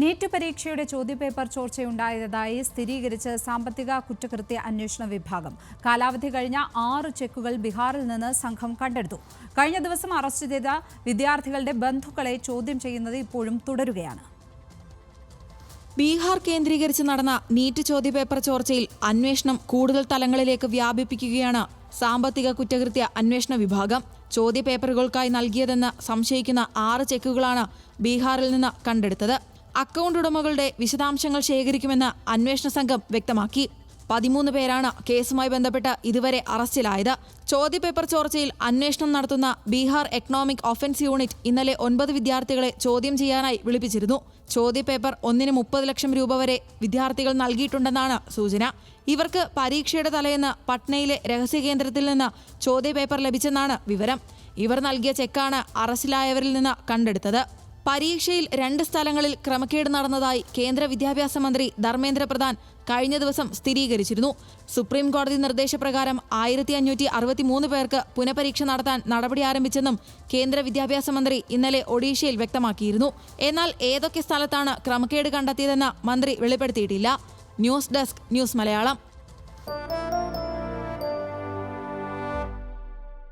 NEET പരീക്ഷയുടെ ചോദ്യപേപ്പർ ചോർച്ചയുണ്ടായതായി സ്ഥിരീകരിച്ച് സാമ്പത്തിക കുറ്റകൃത്യ അന്വേഷണ വിഭാഗം. കാലാവധി കഴിഞ്ഞ ആറ് ചെക്കുകൾ ബീഹാറിൽ നിന്ന് സംഘം കണ്ടെടുത്തു. കഴിഞ്ഞ ദിവസം അറസ്റ്റ് ചെയ്ത വിദ്യാർത്ഥികളുടെ ബന്ധുക്കളെ ചോദ്യം ചെയ്യുന്നത് ഇപ്പോഴും തുടരുകയാണ്. ബീഹാർ കേന്ദ്രീകരിച്ച് നടന്ന നീറ്റ് ചോദ്യപേപ്പർ ചോർച്ചയിൽ അന്വേഷണം കൂടുതൽ തലങ്ങളിലേക്ക് വ്യാപിപ്പിക്കുകയാണ് സാമ്പത്തിക കുറ്റകൃത്യ അന്വേഷണ വിഭാഗം. ചോദ്യപേപ്പറുകൾക്കായി നൽകിയതെന്ന് സംശയിക്കുന്ന ആറ് ചെക്കുകളാണ് ബീഹാറിൽ നിന്ന് കണ്ടെടുത്തത്. അക്കൗണ്ട് ഉടമകളുടെ വിശദാംശങ്ങൾ ശേഖരിക്കുമെന്ന് അന്വേഷണ സംഘം വ്യക്തമാക്കി. പതിമൂന്ന് പേരാണ് കേസുമായി ബന്ധപ്പെട്ട് ഇതുവരെ അറസ്റ്റിലായത്. ചോദ്യപേപ്പർ ചോർച്ചയിൽ അന്വേഷണം നടത്തുന്ന ബീഹാർ എക്കണോമിക് ഒഫൻസ് യൂണിറ്റ് ഇന്നലെ ഒൻപത് വിദ്യാർത്ഥികളെ ചോദ്യം ചെയ്യാനായി വിളിപ്പിച്ചിരുന്നു. ചോദ്യപേപ്പർ ഒന്നിന് മുപ്പത് ലക്ഷം രൂപ വരെ വിദ്യാർത്ഥികൾ നൽകിയിട്ടുണ്ടെന്നാണ് സൂചന. ഇവർക്ക് പരീക്ഷയുടെ തലേന്ന് പട്നയിലെ രഹസ്യ കേന്ദ്രത്തിൽ നിന്ന് ചോദ്യപേപ്പർ ലഭിച്ചെന്നാണ് വിവരം. ഇവർ നൽകിയ ചെക്കാണ് അറസ്റ്റിലായവരിൽ നിന്ന് കണ്ടെടുത്തത്. പരീക്ഷയിൽ രണ്ട് സ്ഥലങ്ങളിൽ ക്രമക്കേട് നടന്നതായി കേന്ദ്ര വിദ്യാഭ്യാസ മന്ത്രി ധർമ്മേന്ദ്ര പ്രധാൻ കഴിഞ്ഞ ദിവസം സ്ഥിരീകരിച്ചിരുന്നു. സുപ്രീം കോടതി നിർദ്ദേശപ്രകാരം ആയിരത്തി അഞ്ഞൂറ്റി അറുപത്തിമൂന്ന് പേർക്ക് പുനഃപരീക്ഷ നടത്താൻ നടപടി ആരംഭിച്ചെന്നും കേന്ദ്ര വിദ്യാഭ്യാസ മന്ത്രി ഇന്നലെ ഒഡീഷയിൽ വ്യക്തമാക്കിയിരുന്നു. എന്നാൽ ഏതൊക്കെ സ്ഥലത്താണ് ക്രമക്കേട് കണ്ടെത്തിയതെന്ന് മന്ത്രി വെളിപ്പെടുത്തിയിട്ടില്ല. News desk news Malayalam.